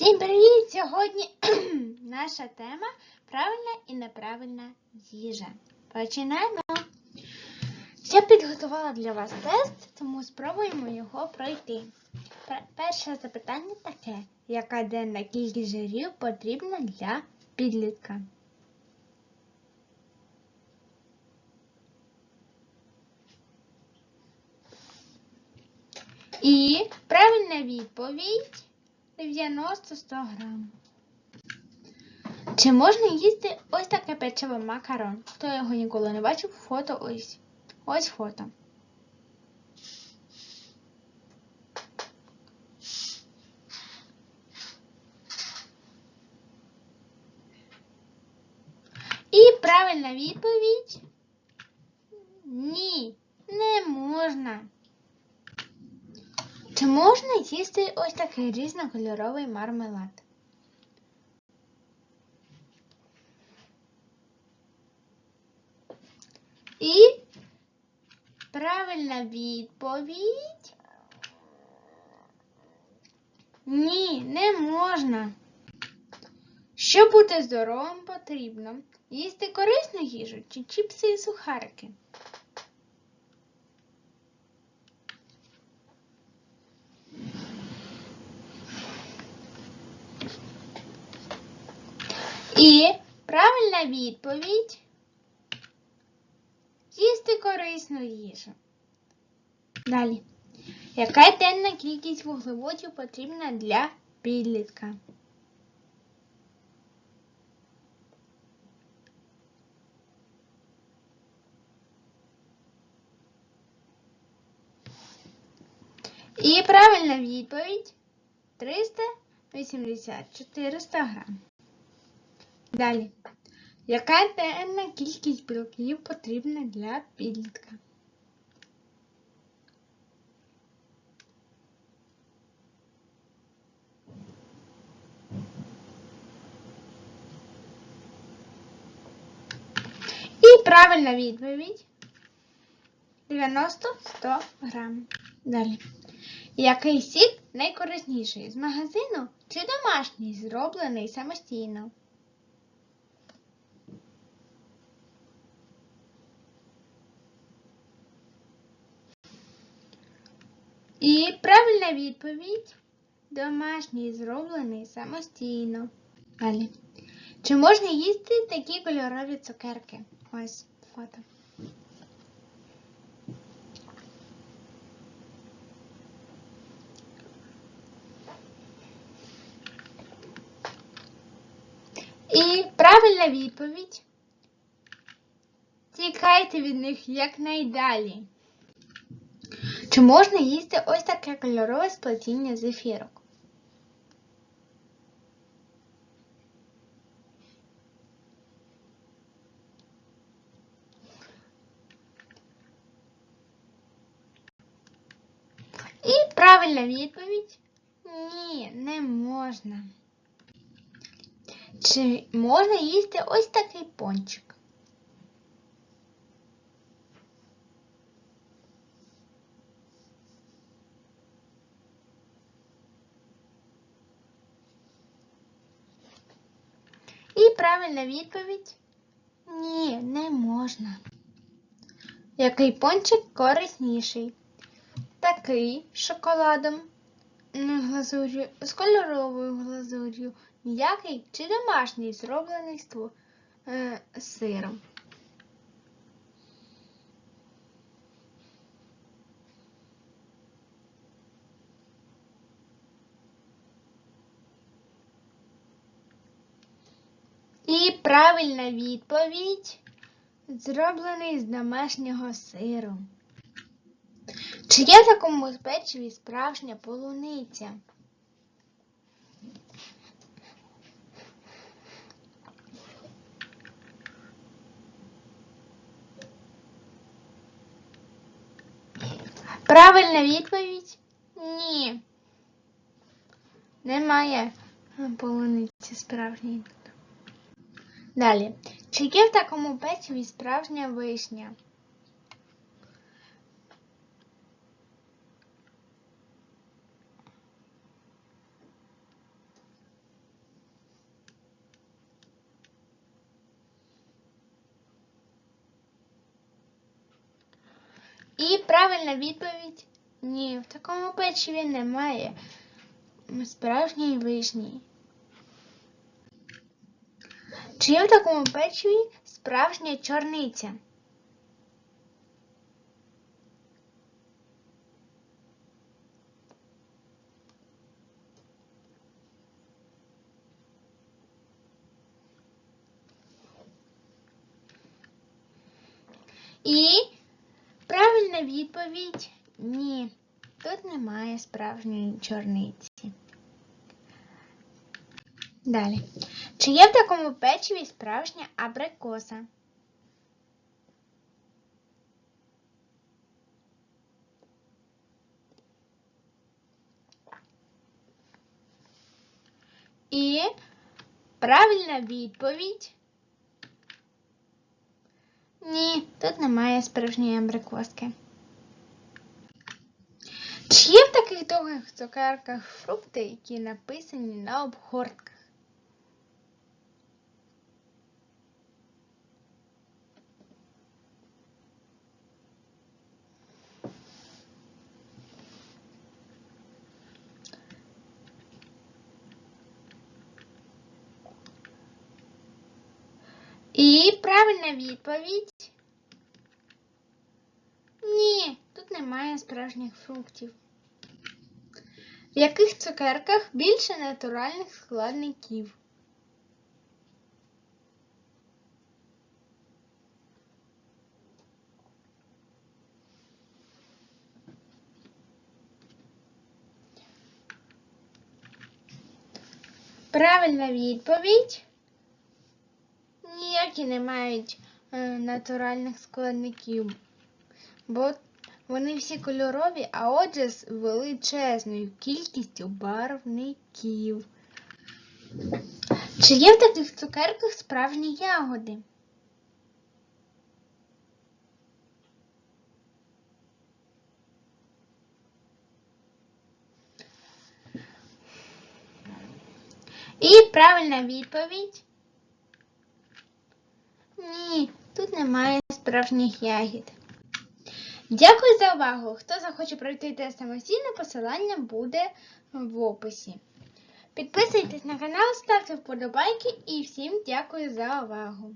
Всім привіт! Сьогодні наша тема правильна і неправильна їжа. Починаємо. Я підготувала для вас тест, тому спробуємо його пройти. Перше запитання таке: яка денна кількість жирів потрібна для підлітка? І правильна відповідь 90-100 грам. Чи можна їсти ось таке печиво макарон? Хто його ніколи не бачив, фото ось. Ось фото. І правильна відповідь ні, не можна. Чи можна їсти ось такий різнокольоровий мармелад? І правильна відповідь. Ні, не можна. Щоб бути здоровим, потрібно їсти корисну їжу чи чіпси і сухарики. І правильна відповідь їсти корисну їжу. Далі. Яка денна кількість вуглеводів потрібна для підлітка? І правильна відповідь 380-400 грам. Далі. Яка денна кількість білків потрібна для підлітка? І правильна відповідь 90-100 грам. Далі. Який сік найкорисніший з магазину чи домашній, зроблений самостійно? І правильна відповідь домашній, зроблений самостійно. Далі. Чи можна їсти такі кольорові цукерки? Ось фото. І правильна відповідь. Тікайте від них якнайдалі. Чи можна їсти ось таке кольорове сплетіння зефірок? І правильна відповідь ні, не можна. Чи можна їсти ось такий пончик? І правильна відповідь ні, не можна. Який пончик корисніший? Такий з шоколадом, м, глазур'ю, з кольоровою глазур'ю, м'який чи домашній, зроблений з е, сиром. Правильна відповідь зроблений з домашнього сиру. Чи є в такому печиві справжня полуниця? Правильна відповідь ні. Немає полуниці справжньої. Далі. Чи є в такому печиві справжня вишня? І правильна відповідь ні, в такому печиві немає справжньої вишні. Чи є в такому печиві справжня чорниця? І правильна відповідь ні. Тут немає справжньої чорниці. Далі. Чи є в такому печиві справжня абрикоса? І правильна відповідь. Ні, тут немає справжньої абрикоски. Чи є в таких довгих цукерках фрукти, які написані на обгортках? І правильна відповідь. Ні, тут немає справжніх фруктів. В яких цукерках більше натуральних складників? Правильна відповідь. Ніякі не мають е, натуральних складників, бо вони всі кольорові, а отже з величезною кількістю барвників. Чи є в таких цукерках справжні ягоди? І правильна відповідь. Ні, тут немає справжніх ягід. Дякую за увагу! Хто захоче пройти тест самостійно, посилання буде в описі. Підписуйтесь на канал, ставте вподобайки і всім дякую за увагу!